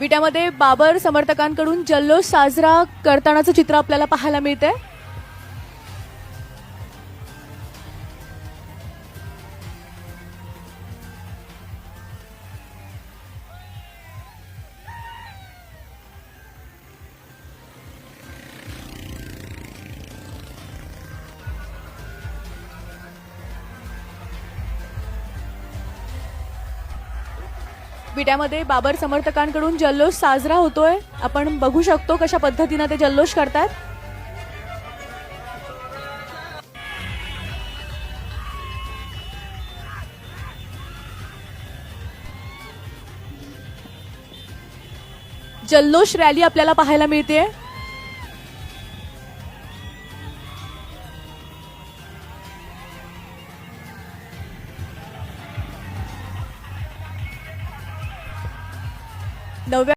विट्यामध्ये बाबर समर्थकांकडून जल्लोष साजरा करतानाचं चित्र आपल्याला पाहायला मिळतंय. विट्यामध्ये बाबर समर्थकांकडून जल्लोष साजरा होतोय. आपण बघू शकतो कशा पद्धतीनं ते जल्लोष करतात जल्लोष रॅली आपल्याला पाहायला मिळते No.